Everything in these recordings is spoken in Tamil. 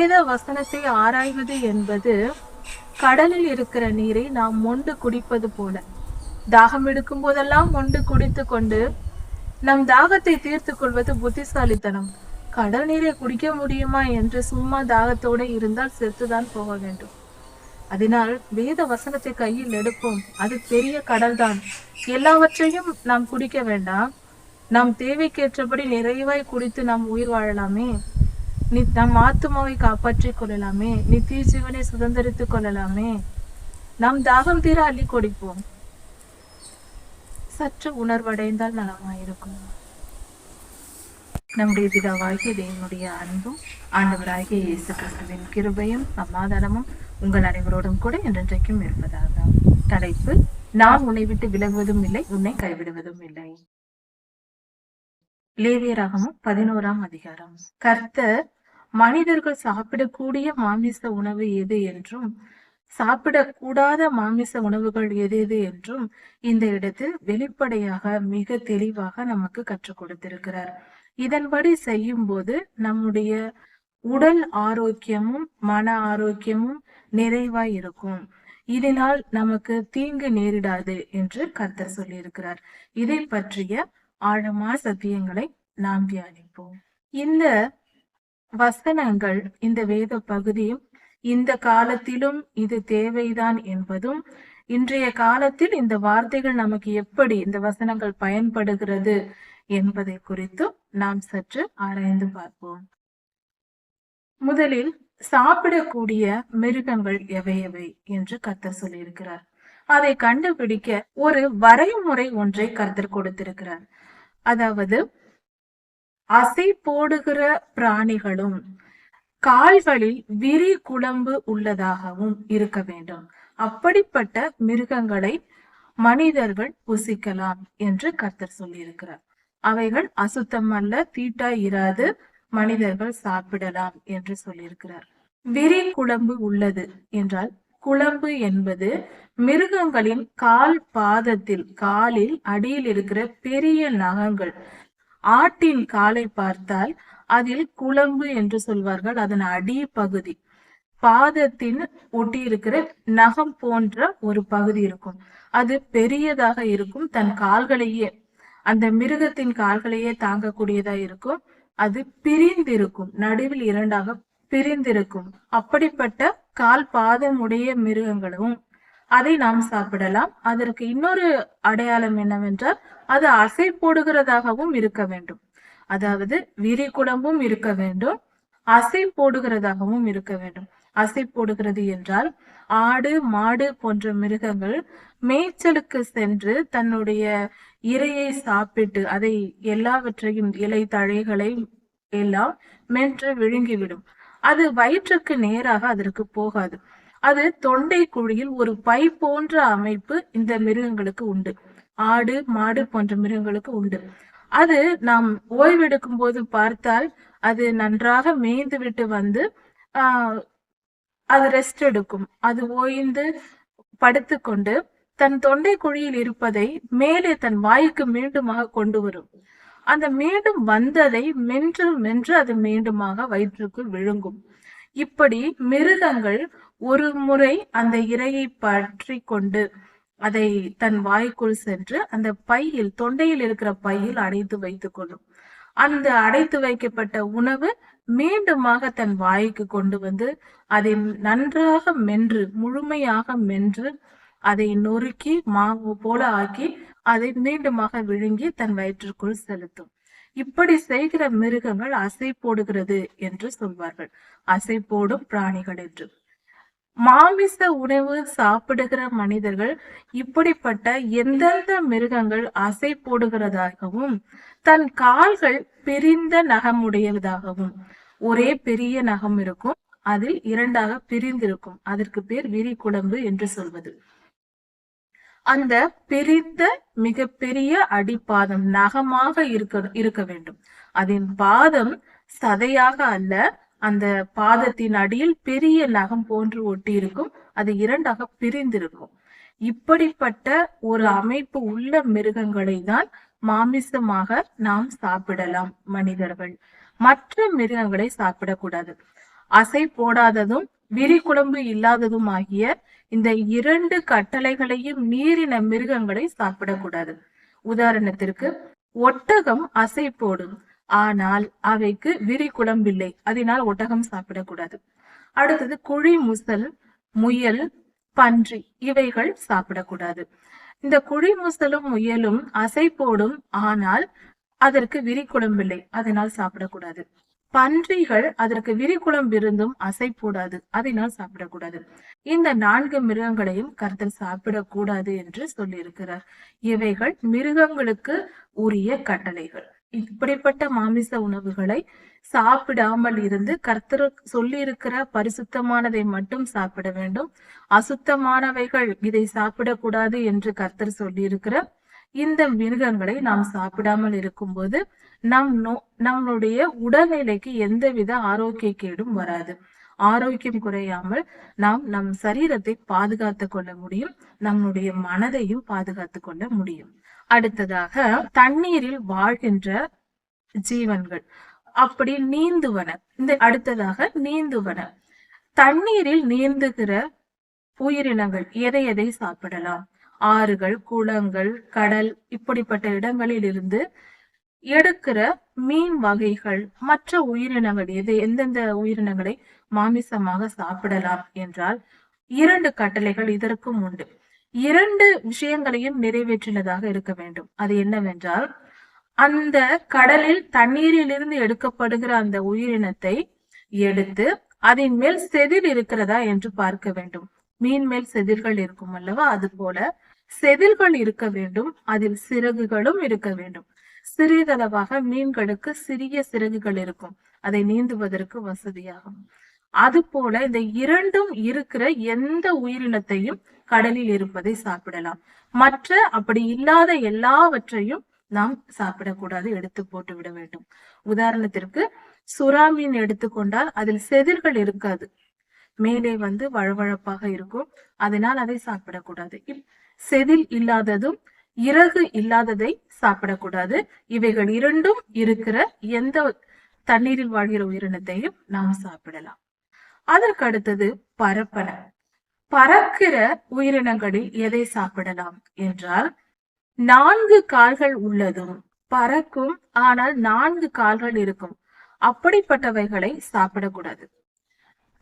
வேத வசனத்தை ஆராய்வது என்பது கடலில் இருக்கிற நீரை நாம் மொண்டு குடிப்பது போல. தாகம் எடுக்கும் போதெல்லாம் மொண்டு குடித்து கொண்டு நம் தாகத்தை தீர்த்து கொள்வது புத்திசாலித்தனம். கடல் நீரை குடிக்க முடியுமா என்று சும்மா தாகத்தோடு இருந்தால் செத்துதான் போக வேண்டும். அதனால் வேத வசனத்தை கையில் எடுப்போம். அது பெரிய கடல்தான். எல்லாவற்றையும் நாம் குடிக்க வேண்டாம். நம் தேவைக்கேற்றபடி நிறைவாய் குடித்து நாம் உயிர் வாழலாமே. நீ நம் ஆத்மாவை காப்பாற்றிக் கொள்ளலாமே. நித்திய ஜீவனை சுதந்திரித்துக் கொள்ளலாமே. நாம் தாகம் தீர அள்ளி கொடுப்போம். சற்று உணர்வடைந்தால் நலமாயிருக்கும். நம்முடைய பிதாவாகிய தேவனுடைய அன்பும் ஆண்டவராகிய இயேசு கிறிஸ்துவின் கிருபையும் சமாதானமும் உங்கள் அனைவரோடும் கூட என்றென்றைக்கும் இருப்பதாக. தலைப்பு நான் உன்னை விட்டு விலகுவதும் இல்லை உன்னை கைவிடுவதும் இல்லை. லேவியராகமும் பதினோராம் அதிகாரம். கர்த்தர் மனிதர்கள் சாப்பிடக்கூடிய மாமிச உணவு எது என்றும் சாப்பிடக்கூடாத மாமிச உணவுகள் எது எது என்றும் இந்த இடத்தில் வெளிப்படையாக மிக தெளிவாக நமக்கு கற்றுக் கொடுத்திருக்கிறார். இதன்படி செய்யும் போது நம்முடைய உடல் ஆரோக்கியமும் மன ஆரோக்கியமும் நிறைவாய் இருக்கும். இதனால் நமக்கு தீங்கு நேரிடாது என்று கர்த்தர் சொல்லியிருக்கிறார். இதை பற்றிய ஆழமான சத்தியங்களை நாம் தியானிப்போம். இந்த வசனங்கள் இந்த வேத பகுதியும் இந்த காலத்திலும் இது தேவைதான் என்பதும் இன்றைய காலத்தில் இந்த வார்த்தைகள் நமக்கு எப்படி இந்த வசனங்கள் பயன்படுகிறது என்பதை குறித்தும் நாம் சற்று ஆராய்ந்து பார்ப்போம். முதலில் சாப்பிடக்கூடிய மிருகங்கள் எவை எவை என்று கர்த்தர் சொல்லியிருக்கிறார். அதை கண்டுபிடிக்க ஒரு வரைமுறை ஒன்றை கர்த்தர் கொடுத்திருக்கிறார். அதாவது அசை போடுகிற பிராணிகளும் கால்களில் விரி குழம்பு உள்ளதாகவும் இருக்க வேண்டும். அப்படிப்பட்ட மிருகங்களை மனிதர்கள் புசிக்கலாம் என்று கர்த்தர் சொல்லியிருக்கிறார். அவைகள் அசுத்தம் அல்ல தீட்டாய் இராது மனிதர்கள் சாப்பிடலாம் என்று சொல்லியிருக்கிறார். விரி குழம்பு உள்ளது என்றால் குழம்பு என்பது மிருகங்களின் கால் பாதத்தில் காலில் அடியில் இருக்கிற பெரிய நகங்கள் ஆட்டின் காலை பார்த்தால் அதில் குழம்பு என்று சொல்வார்கள். அதன் அடி பகுதி பாதத்தின் ஒட்டி இருக்கிற நகம் போன்ற ஒரு பகுதி இருக்கும். அது பெரியதாக இருக்கும். தன் கால்களையே அந்த மிருகத்தின் கால்களையே தாங்கக்கூடியதா இருக்கும். அது பிரிந்திருக்கும். நடுவில் இரண்டாக பிரிந்திருக்கும். அப்படிப்பட்ட கால் பாதம் உடைய மிருகங்களும் அதை நாம் சாப்பிடலாம். அதற்கு இன்னொரு அடையாளம் என்னவென்றால் அது அசை போடுகிறதாகவும் இருக்க வேண்டும். அதாவது விரி குழம்பும் இருக்க வேண்டும். அசை போடுகிறதாகவும் இருக்க வேண்டும். அசை போடுகிறது என்றால் ஆடு மாடு போன்ற மிருகங்கள் மேய்ச்சலுக்கு சென்று தன்னுடைய இரையை சாப்பிட்டு அதை எல்லாவற்றையும் இலை தழைகளை எல்லாம் மென்று விழுங்கிவிடும். அது வயிற்றுக்கு நேராக அதற்கு போகாது. அது தொண்டை குழியில் ஒரு பை போன்ற அமைப்பு இந்த மிருகங்களுக்கு உண்டு. ஆடு மாடு போன்ற மிருகங்களுக்கு உண்டு. அது நாம் ஓய்வெடுக்கும் போது பார்த்தால் அது நன்றாக மேய்ந்து விட்டு வந்து ஆஹ் அது ரெஸ்ட் எடுக்கும். அது ஓய்ந்து படுத்துக்கொண்டு தன் தொண்டை குழியில் இருப்பதை மேலே தன் வாய்க்கு மீண்டுமாக கொண்டு வரும். அந்த மீண்டும் வந்ததை மென்று மென்று அது மீண்டுமாக வயிற்றுக்கு விழுங்கும். இப்படி மிருகங்கள் ஒரு முறை அந்த இரையை பற்றி கொண்டு அதை தன் வாய்க்குள் சென்று அந்த பையில் தொண்டையில் இருக்கிற பையில் அடைத்து வைத்துக் கொள்ளும். அந்த அடைத்து வைக்கப்பட்ட உணவு மீண்டுமாக தன் வாய்க்கு கொண்டு வந்து அதை நன்றாக மென்று முழுமையாக மென்று அதை நொறுக்கி மாவு போல ஆக்கி அதை மீண்டுமாக விழுங்கி தன் வயிற்றுக்குள் செலுத்தும். இப்படி செய்கிற மிருகங்கள் அசை போடுகிறது என்று சொல்வார்கள். அசை போடும் பிராணிகள் என்று. மாமிச உணவு சாப்பிடுகிற மனிதர்கள் இப்படிப்பட்ட எந்தெந்த மிருகங்கள் அசை போடுகிறதாகவும் தன் கால்கள் பிரிந்த நகமுடையதாகவும் ஒரே பெரிய நகம் இருக்கும் அதில் இரண்டாக பிரிந்திருக்கும். அதற்கு பேர் விரி குழம்பு என்று சொல்வது. அந்த பிரித்த மிகப்பெரிய அடிப்பாதம் நகமாக இருக்க இருக்க வேண்டும். அதன் பாதம் சதையாக அல்ல. அந்த பாதத்தின் அடியில் பெரிய நகம் போன்று ஒட்டி இருக்கும் அது இரண்டாக பிரிந்திருக்கும். இப்படிப்பட்ட ஒரு அமைப்பு உள்ள மிருகங்களை தான் மாமிசமாக நாம் சாப்பிடலாம் மனிதர்கள். மற்ற மிருகங்களை சாப்பிடக்கூடாது. அசை போடாததும் விரிகுழம்பு இல்லாததும் ஆகிய இந்த இரண்டு கட்டளைகளையும் மீறின மிருகங்களை சாப்பிடக்கூடாது. உதாரணத்திற்கு ஒட்டகம் அசை போடும். ஆனால் அவைக்கு விரி குழம்பில்லை. அதனால் ஒட்டகம் சாப்பிடக்கூடாது. அடுத்தது குழி முசல் முயல் பன்றி இவைகள் சாப்பிடக்கூடாது. இந்த குழி முசலும் முயலும் அசை போடும். ஆனால் அதற்கு விரி குழம்பில்லை. அதனால் சாப்பிடக்கூடாது. பன்றிகள் அதற்கு விரிகுளம் இருந்தும் அசை போடாது அதனால் சாப்பிடக்கூடாது. இந்த நான்கு மிருகங்களையும் கர்த்தர் சாப்பிடக்கூடாது என்று சொல்லியிருக்கிறார். இவைகள் மிருகங்களுக்கு உரிய கட்டளைகள். இப்படிப்பட்ட மாமிச உணவுகளை சாப்பிடாமல் இருந்து கர்த்தர் சொல்லியிருக்கிற பரிசுத்தமானதை மட்டும் சாப்பிட வேண்டும். அசுத்தமானவைகள் இதை சாப்பிடக்கூடாது என்று கர்த்தர் சொல்லியிருக்கிற இந்த மிருகங்களை நாம் சாப்பிடாமல் இருக்கும்போது நம் நோ நம்மளுடைய உடல்நிலைக்கு எந்தவித ஆரோக்கிய கேடும் வராது. ஆரோக்கியம் குறையாமல் நாம் நம் சரீரத்தை பாதுகாத்து கொள்ள முடியும் நம்முடைய மனதையும் பாதுகாத்து கொள்ள முடியும். அடுத்ததாக தண்ணீரில் வாழ்கின்ற ஜீவன்கள். அப்படி நீந்துவன இந்த அடுத்ததாக நீந்துவன. தண்ணீரில் நீந்துகிற உயிரினங்கள் எதை எதை சாப்பிடலாம்? ஆறுகள் குளங்கள் கடல் இப்படிப்பட்ட இடங்களில் இருந்து எடுக்கிற மீன் வகைகள் மற்ற உயிரினங்கள் எது எந்தெந்த உயிரினங்களை மாமிசமாக சாப்பிடலாம் என்றால் இரண்டு கட்டளைகள் இதற்கும் உண்டு. இரண்டு விஷயங்களையும் நிறைவேற்றினதாக இருக்க வேண்டும். அது என்னவென்றால் அந்த கடலில் தண்ணீரிலிருந்து எடுக்கப்படுகிற அந்த உயிரினத்தை எடுத்து அதன் மேல் செதில் இருக்கிறதா என்று பார்க்க வேண்டும். மீன் மேல் செதில்கள் இருக்கும் அல்லவா? அது போல செதில்கள் இருக்க வேண்டும். அதில் சிறகுகளும் இருக்க வேண்டும். சிறிதளவாக மீன்களுக்கு சிறிய சிறகுகள் இருக்கும். அதை நீந்துவதற்கு வசதியாகும். அது போல இந்த இரண்டும் இருக்கிற எந்த உயிரினத்தையும் கடலில் இருப்பதை சாப்பிடலாம். மற்ற அப்படி இல்லாத எல்லாவற்றையும் நாம் சாப்பிடக்கூடாது எடுத்து போட்டு விட வேண்டும். உதாரணத்திற்கு சுறா மீன் எடுத்துக்கொண்டால் அதில் செதிர்கள் இருக்காது. மேலே வந்து வழவழப்பாக இருக்கும். அதனால் அதை சாப்பிடக்கூடாது. செதில் இல்லாததும் இறகு இல்லாததை சாப்பிடக்கூடாது. இவைகள் இரண்டும் இருக்கிற எந்த தண்ணீரில் வாழ்கிற உயிரினத்தையும் நாம் சாப்பிடலாம். அதற்கு அடுத்தது பரப்பன. பறக்கிற உயிரினங்களில் எதை சாப்பிடலாம் என்றால் நான்கு கால்கள் உள்ளதும் பறக்கும் ஆனால் நான்கு கால்கள் இருக்கும். அப்படிப்பட்டவைகளை சாப்பிடக்கூடாது.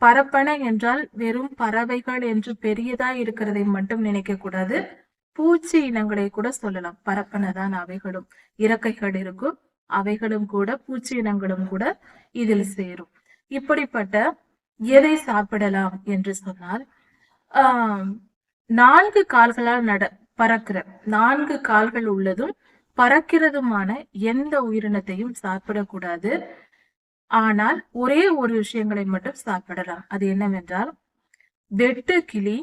பரப்பன என்றால் வெறும் பறவைகள் என்று பெரியதா இருக்கிறதை மட்டும் நினைக்க கூடாது. பூச்சி இனங்களை கூட சொல்லலாம். பரப்பனதான் அவைகளும். இறக்கைகள் இருக்கும். அவைகளும் கூட பூச்சி இனங்களும் கூட இதில் சேரும். இப்படிப்பட்ட எதை சாப்பிடலாம் என்று சொன்னால் ஆஹ் நான்கு கால்களால் நட பறக்கிற நான்கு கால்கள் உள்ளதும் பறக்கிறதுமான எந்த உயிரினத்தையும் சாப்பிடக்கூடாது. ஆனால் ஒரே ஒரு விஷயங்களை மட்டும் சாப்பிடலாம். அது என்னவென்றால் வெட்டு கிளி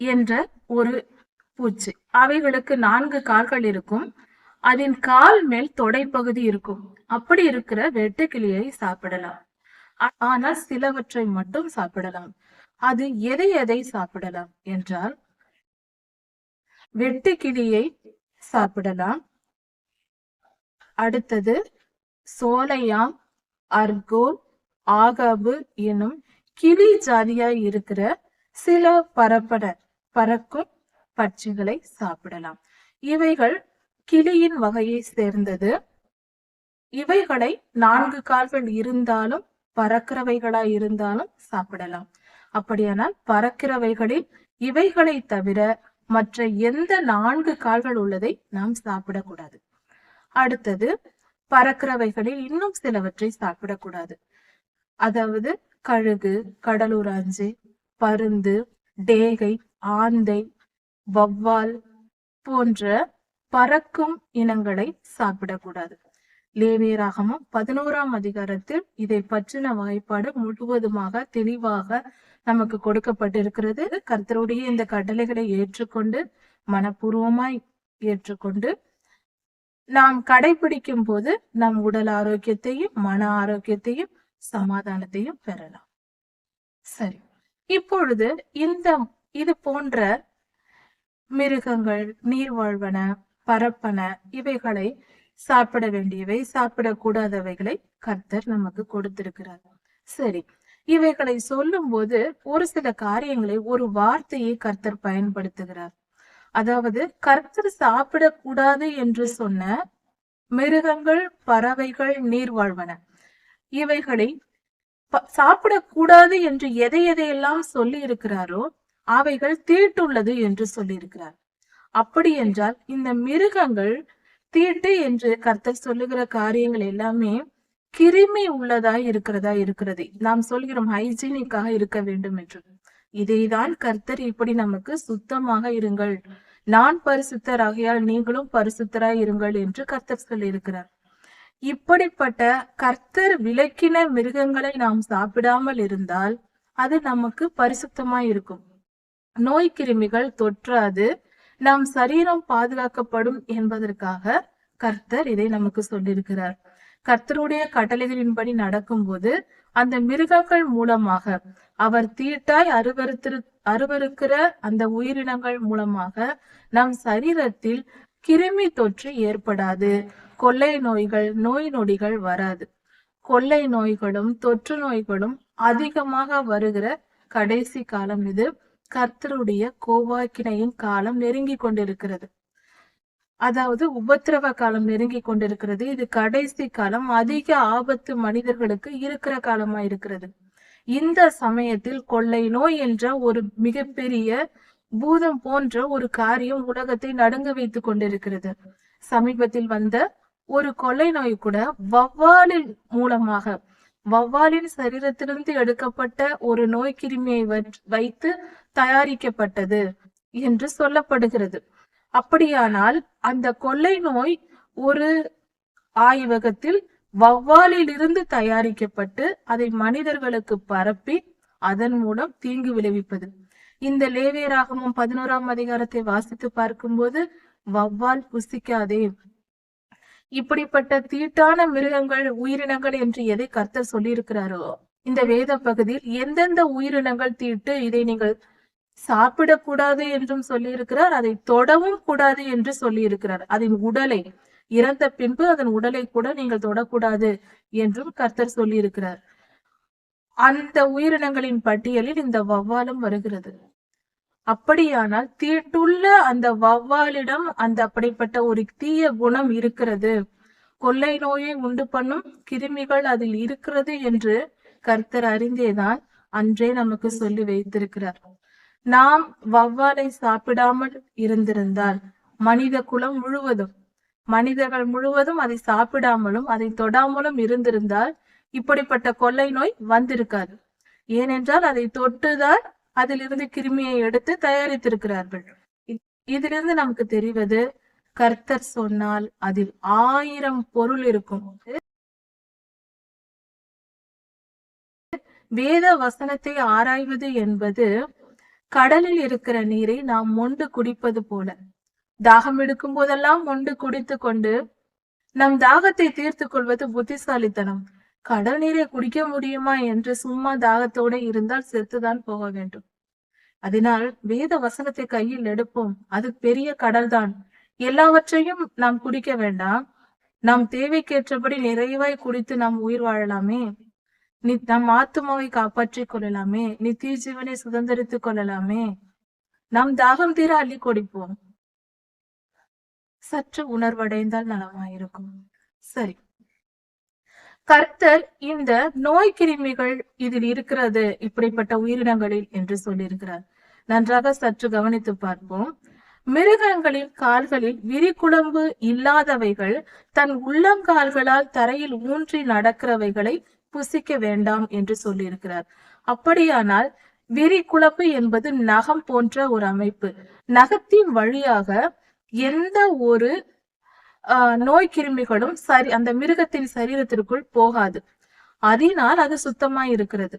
என்ற ஒரு பூச்சி. அவைகளுக்கு நான்கு கால்கள் இருக்கும். அதன் கால் மேல் தொடைப்பகுதி இருக்கும். அப்படி இருக்கிற வெட்டுக்கிளியை சாப்பிடலாம். ஆனால் சிலவற்றை மட்டும் சாப்பிடலாம். அது எதை எதை சாப்பிடலாம் என்றால் வெட்டுக்கிளியை சாப்பிடலாம். அடுத்தது சோலையாம் அர்கோல் ஆகாபு எனும் கிளி ஜாதியாய் இருக்கிற சில பரப்பட பறக்கும் பட்சிகளை சாப்பிடலாம். இவைகள் கிளியின் வகையை சேர்ந்தது. இவைகளை நான்கு கால்கள் இருந்தாலும் பறக்கிறவைகளாய் இருந்தாலும் சாப்பிடலாம். அப்படியானால் பறக்கிறவைகளில் இவைகளை தவிர மற்ற எந்த நான்கு கால்கள் உள்ளதை நாம் சாப்பிடக்கூடாது. அடுத்தது பறக்கிறவைகளில் இன்னும் சிலவற்றை சாப்பிடக்கூடாது. அதாவது கழுகு கடலூராஞ்சி பருந்து டேகை ஆந்தை வவ்வால் போன்ற பறக்கும் இனங்களை சாப்பிடக்கூடாது. லேவியராகமும் பதினோராம் அதிகாரத்தில் இதை பற்றின வாய்ப்பாடு முழுவதுமாக தெளிவாக நமக்கு கொடுக்கப்பட்டிருக்கிறது. கர்த்தருடைய இந்த கட்டளைகளை ஏற்றுக்கொண்டு மனப்பூர்வமாய் ஏற்றுக்கொண்டு நாம் கடைபிடிக்கும் போது நம் உடல் ஆரோக்கியத்தையும் மன ஆரோக்கியத்தையும் சமாதானத்தையும் பெறலாம். சரி. இப்பொழுது இந்த இது போன்ற மிருகங்கள் நீர்வாழ்வன பரப்பன இவைகளை சாப்பிட வேண்டியவை சாப்பிடக்கூடாதவைகளை கர்த்தர் நமக்கு கொடுத்திருக்கிறார். சரி. இவைகளை சொல்லும் போது ஒரு சில காரியங்களை ஒரு வார்த்தையை கர்த்தர் பயன்படுத்துகிறார். அதாவது கர்த்தர் சாப்பிடக்கூடாது என்று சொன்ன மிருகங்கள் பறவைகள் நீர் வாழ்வன. இவைகளை சாப்பிடக்கூடாது என்று எதை எதையெல்லாம் சொல்லி இருக்கிறாரோ அவைகள் தீட்டுள்ளது என்று சொல்லியிருக்கிறார். அப்படி என்றால் இந்த மிருகங்கள் தீட்டு என்று கர்த்தர் சொல்லுகிற காரியங்கள் எல்லாமே கிருமி உள்ளதா இருக்கிறதா இருக்கிறது. நாம் சொல்கிறோம் ஹைஜீனிக்காக இருக்க வேண்டும் என்று. இதைதான் கர்த்தர் இப்படி நமக்கு சுத்தமாக இருங்கள். நான் பரிசுத்தர் ஆகையால் நீங்களும் பரிசுத்தராய் இருங்கள் என்று கர்த்தர் சொல்லியிருக்கிறார். இப்படிப்பட்ட கர்த்தர் விளக்கின மிருகங்களை நாம் சாப்பிடாமல் இருந்தால் அது நமக்கு பரிசுத்தமாய் இருக்கும். நோய் கிருமிகள் தொற்றாது நம் சரீரம் பாதுகாக்கப்படும் என்பதற்காக கர்த்தர் இதை நமக்கு சொல்லியிருக்கிறார். கர்த்தருடைய கட்டளைகளின்படி நடக்கும்போது அந்த மிருகங்கள் மூலமாக. அவர் தீட்டாய் அருவருத்திரு அருவருக்கிற அந்த உயிரினங்கள் மூலமாக நம் சரீரத்தில் கிருமி தொற்று ஏற்படாது. கொள்ளை நோய்கள் நோய் நொடிகள் வராது. கொள்ளை நோய்களும் தொற்று நோய்களும் அதிகமாக வருகிற கடைசி காலம் இது. கர்த்தருடைய கோவாக்கினையின் காலம் நெருங்கி கொண்டிருக்கிறது. அதாவது உபத்திரவ காலம் நெருங்கி கொண்டிருக்கிறது. இது கடைசி காலம். அதிக ஆபத்து மனிதர்களுக்கு இருக்கிற காலமா இருக்கிறது. இந்த சமயத்தில் கொள்ளை நோய் என்ற ஒரு மிகப்பெரிய பூதம் போன்ற ஒரு காரியம் உலகத்தை நடுங்க வைத்துக் கொண்டிருக்கிறது. சமீபத்தில் வந்த ஒரு கொள்ளை நோய் கூட வவ்வாலின் மூலமாக வவ்வாலின் சரீரத்திலிருந்து எடுக்கப்பட்ட ஒரு நோய் கிருமியை வைத்து தயாரிக்கப்பட்டது என்று சொல்லப்படுகிறது. அப்படியானால் அந்த கொள்ளை நோய் ஒரு ஆய்வகத்தில் வவ்வாலிலிருந்து தயாரிக்கப்பட்டு அதை மனிதர்களுக்கு பரப்பி அதன் மூலம் தீங்கு விளைவிப்பது. இந்த லேவியராகமும் பதினோராம் அதிகாரத்தை வாசித்து பார்க்கும்போது வவ்வால் புசிக்காதே. இப்படிப்பட்ட தீட்டான மிருகங்கள் உயிரினங்கள் என்று எதை கர்த்தர் சொல்லியிருக்கிறாரோ இந்த வேத பகுதியில் எந்தெந்த உயிரினங்கள் தீட்டு இதை நீங்கள் சாப்பிடக்கூடாது என்றும் சொல்லியிருக்கிறார். அதை தொடவும் கூடாது என்று சொல்லியிருக்கிறார். அதன் உடலை இறந்த பின்பு அதன் உடலை கூட நீங்கள் தொடக்கூடாது என்றும் கர்த்தர் சொல்லியிருக்கிறார். அந்த உயிரினங்களின் பட்டியலில் இந்த வவ்வாலும் வருகிறது. அப்படியானால் தீட்டுள்ள அந்த வவ்வாலிடம் அந்த அப்படிப்பட்ட ஒரு தீய குணம் இருக்கிறது. கொள்ளை நோயை உண்டு பண்ணும் கிருமிகள் அதில் இருக்கிறது என்று கர்த்தர் அறிந்தேதான் அன்றே நமக்கு சொல்லி வைத்திருக்கிறார். நாம் வவ்வாலை சாப்பிடாமல் இருந்திருந்தால் மனித குலம் முழுவதும் மனிதர்கள் முழுவதும் அதை சாப்பிடாமலும் அதை தொடாமலும் இருந்திருந்தால் இப்படிப்பட்ட கொள்ளை நோய் வந்திருக்காது. ஏனென்றால் அதை தொட்டுதான் அதிலிருந்து கிருமியை எடுத்து தயாரித்திருக்கிறார்கள். இதிலிருந்து நமக்கு தெரிவது கர்த்தர் சொன்னால் அதில் ஆயிரம் பொருள் இருக்கும். வேத வசனத்தை ஆராய்வது என்பது கடலில் இருக்கிற நீரை நாம் மொண்டு குடிப்பது போல. தாகம் எடுக்கும் போதெல்லாம் மொண்டு குடித்து கொண்டு நம் தாகத்தை தீர்த்து கொள்வது புத்திசாலித்தனம். கடல் நீரை குடிக்க முடியுமா என்று சும்மா தாகத்தோட இருந்தால் செத்துதான் போக வேண்டும். அதனால் வேத வசனத்தை கையில் எடுப்போம். அது பெரிய கடல்தான். எல்லாவற்றையும் நாம் குடிக்க வேண்டாம். நம் தேவைக்கேற்றபடி நிறைவாய் குடித்து நாம் உயிர் வாழலாமே. நீ நம் ஆத்துமாவை காப்பாற்றிக் கொள்ளலாமே. நித்திய ஜீவனை சுதந்திரித்துக் கொள்ளலாமே. நாம் தாகம் தீர அள்ளி கொடிப்போம். சற்று உணர்வடைந்தால் நலமாயிருக்கும். சரி. கர்த்தர் இந்த நோய் கிருமிகள் இதில் இருக்கிறது இப்படிப்பட்ட உயிரினங்களில் என்று சொல்லியிருக்கிறார். நன்றாக சற்று கவனித்து பார்ப்போம். மிருகங்களின் கால்களில் விரிகுழம்பு இல்லாதவைகள் தன் உள்ளங்கால்களால் தரையில் ஊன்றி நடக்கிறவைகளை புசிக்க வேண்டாம் என்று சொல்லியிருக்கிறார். அப்படியானால் விரி குழப்பு என்பது நகம் போன்ற ஒரு அமைப்பு. நகத்தின் வழியாக எந்த ஒரு நோய் கிருமிகளும் சரி அந்த மிருகத்தின் சரீரத்திற்குள் போகாது. அதனால் அது சுத்தமாய் இருக்கிறது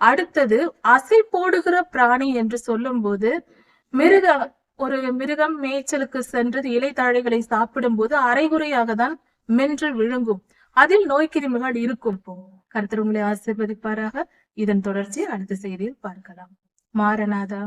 அடுத்தது அசை போடுகிற பிராணி என்று சொல்லும்போது மிருக ஒரு மிருகம் மேய்ச்சலுக்கு சென்று சாப்பிடும் போது அரைகுறையாக தான் மென்று விழுங்கும். அதில் நோய் கிருமிகள் இருக்கும். கருத்தர் உங்களை ஆசீர்வதிப்பாராக. இதன் தொடர்ச்சி அடுத்த செய்தியில் பார்க்கலாம். மாரநாதா